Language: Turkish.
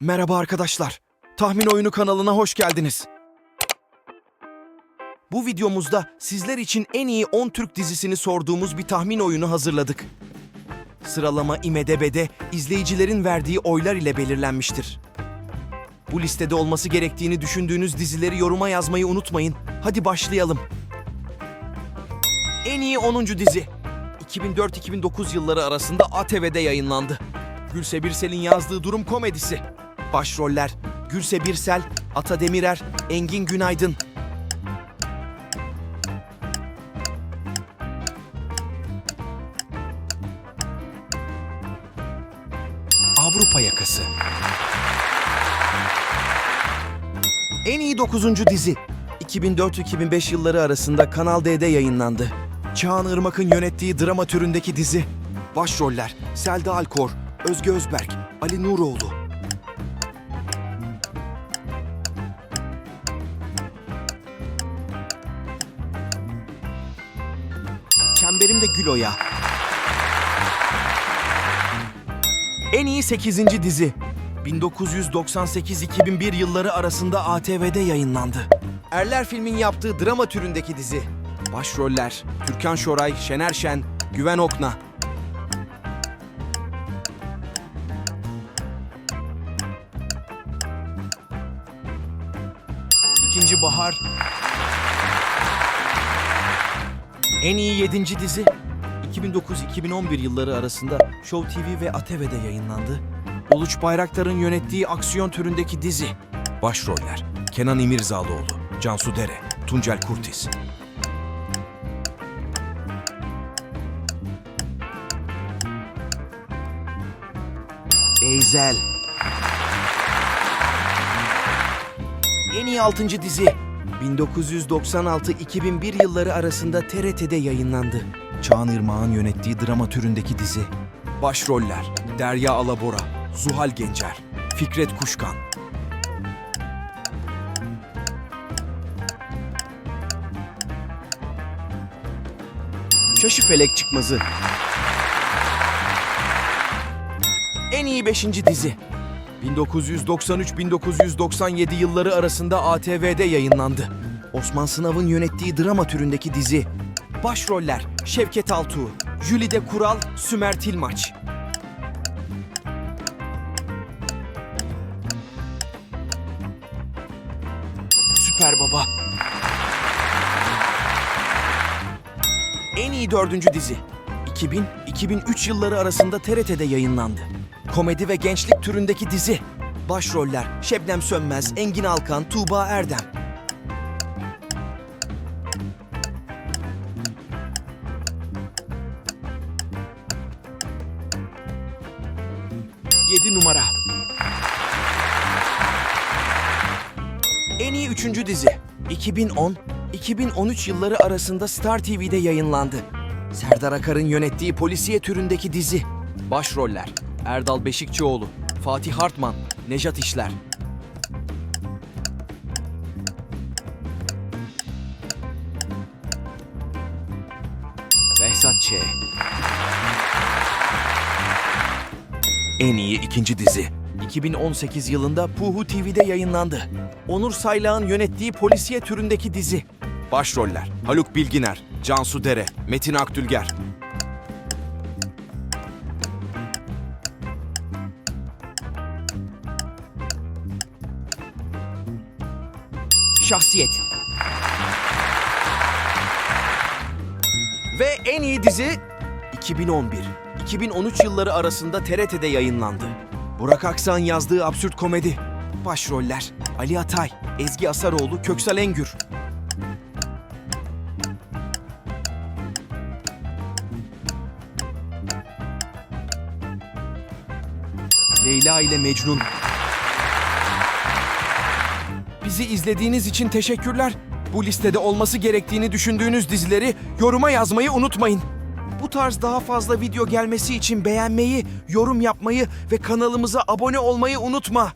Merhaba arkadaşlar. Tahmin Oyunu kanalına hoş geldiniz. Bu videomuzda sizler için en iyi 10 Türk dizisini sorduğumuz bir tahmin oyunu hazırladık. Sıralama IMDb'de izleyicilerin verdiği oylar ile belirlenmiştir. Bu listede olması gerektiğini düşündüğünüz dizileri yoruma yazmayı unutmayın. Hadi başlayalım. En iyi 10. dizi. 2004-2009 yılları arasında ATV'de yayınlandı. Gülse Birsel'in yazdığı durum komedisi. Başroller Gülse Birsel, Ata Demirer, Engin Günaydın. Avrupa Yakası. En iyi 9. dizi. 2004-2005 yılları arasında Kanal D'de yayınlandı. Çağan Irmak'ın yönettiği drama türündeki dizi. Başroller Selda Alkor, Özge Özberk, Ali Nuroğlu. Çemberimde Güloya. En iyi 8. dizi. 1998-2001 yılları arasında ATV'de yayınlandı. Erler filmin yaptığı drama türündeki dizi. Başroller Türkan Şoray, Şener Şen, Güven Okna. İkinci Bahar. En iyi 7. dizi 2009-2011 yılları arasında Show TV ve ATV'de yayınlandı. Uluç Bayraktar'ın yönettiği aksiyon türündeki dizi. Başroller Kenan İmirzalıoğlu, Cansu Dere, Tuncel Kurtiz. Eyzel. En iyi 6. dizi 1996-2001 yılları arasında TRT'de yayınlandı. Çağan Irmak'ın yönettiği drama türündeki dizi. Başroller Derya Alabora, Zuhal Gencer, Fikret Kuşkan. Şaşı Felek Çıkmazı. En iyi 5. dizi. 1993-1997 yılları arasında ATV'de yayınlandı. Osman Sınav'ın yönettiği drama türündeki dizi. Başroller Şevket Altuğ, Jülide Kural, Sümer Tilmaç. Süper Baba. En iyi dördüncü dizi. 2000-2003 yılları arasında TRT'de yayınlandı. Komedi ve gençlik türündeki dizi. Başroller Şebnem Sönmez, Engin Alkan, Tuğba Erdem. Yedi numara. En iyi üçüncü dizi. 2010-2013 yılları arasında Star TV'de yayınlandı. Serdar Akar'ın yönettiği polisiye türündeki dizi. Başroller Erdal Beşikçioğlu, Fatih Hartman, Nejat İşler. Behzat Ç. En iyi ikinci dizi. 2018 yılında Puhu TV'de yayınlandı. Onur Saylak'ın yönettiği polisiye türündeki dizi. Başroller Haluk Bilginer, Cansu Dere, Metin Akdülger. Şahsiyet. Ve en iyi dizi 2011-2013 yılları arasında TRT'de yayınlandı. Burak Aksan yazdığı absürt komedi. Başroller Ali Atay, Ezgi Asaroğlu, Köksal Engür. Leyla ile Mecnun. Bizi izlediğiniz için teşekkürler. Bu listede olması gerektiğini düşündüğünüz dizileri yoruma yazmayı unutmayın. Bu tarz daha fazla video gelmesi için beğenmeyi, yorum yapmayı ve kanalımıza abone olmayı unutma.